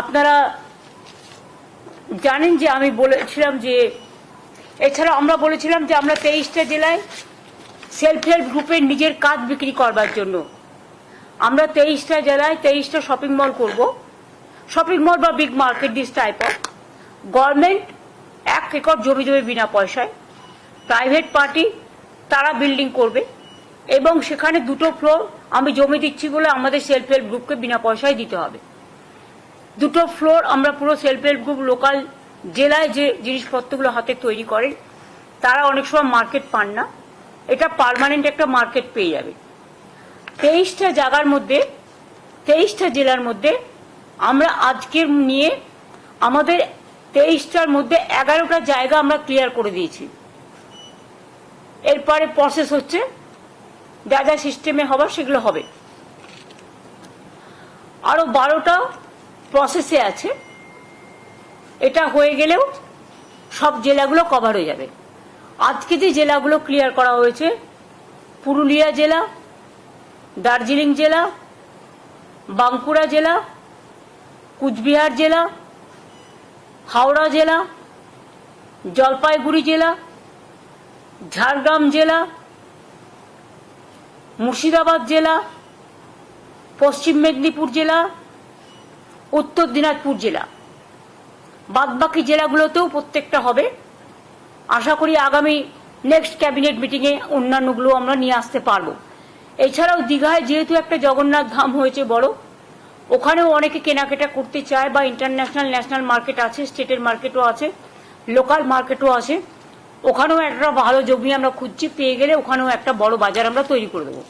আপনারা জানেন যে আমি বলেছিলাম যে এছাড়া আমরা বলেছিলাম যে আমরা তেইশটা জেলায় সেলফ হেল্প গ্রুপের নিজের কাজ বিক্রি করবার জন্য। আমরা তেইশটা জেলায় তেইশটা শপিং মল করব। শপিং মল বা big market this type of government এক একর জমি জমি বিনা পয়সায়। প্রাইভেট পার্টি তারা বিল্ডিং করবে। এবং সেখানে দুটো ফ্লোর আমি জমি দিচ্ছি বলে আমাদের সেলফ হেল্প গ্রুপকে বিনা পয়সায় দিতে হবে। দুটো ফ্লোর আমরা পুরো সেলফ হেল্প গ্রুপ লোকাল জেলায় যে জিনিসপত্রগুলো হাতে তৈরি করেন, তারা অনেক সময় মার্কেট পান না। এটা পার্মানেন্ট একটা মার্কেট পেয়ে যাবে। তেইশটা জায়গার মধ্যে, তেইশটা জেলার মধ্যে আমরা আজকের নিয়ে আমাদের তেইশটার মধ্যে এগারোটা জায়গা আমরা ক্লিয়ার করে দিয়েছি। এরপরে প্রসেস হচ্ছে, যা যা সিস্টেমে হবার সেগুলো হবে। আরও বারোটা প্রসেসে আছে। এটা হয়ে গেলেও সব জেলাগুলো কভার হয়ে যাবে। আজকে যে জেলাগুলো ক্লিয়ার করা হয়েছে, পুরুলিয়া জেলা, দার্জিলিং জেলা, বাঁকুড়া জেলা, কুচবিহার জেলা, হাওড়া জেলা, জলপাইগুড়ি জেলা, ঝাড়গ্রাম জেলা, মুর্শিদাবাদ জেলা, পশ্চিম মেদিনীপুর জেলা উত্তর দিনাজপুর জেলা। বাদবাকি জেলাগুলোতেও প্রত্যেকটা হবে। আশা করি আগামী নেক্সট ক্যাবিনেট মিটিংয়ে অন্যান্যগুলো আমরা নিয়ে আসতে পারব। এছাড়াও দীঘায় যেহেতু একটা জগন্নাথ ধাম হয়েছে বড়, ওখানেও অনেকে কেনাকাটা করতে চায় বা ইন্টারন্যাশনাল ন্যাশনাল মার্কেট আছে স্টেটের মার্কেটও আছে লোকাল মার্কেটও আছে। ওখানেও একটা ভালো জমি আমরা খুঁজছি, পেয়ে গেলে ওখানেও একটা বড় বাজার আমরা তৈরি করে দেবো।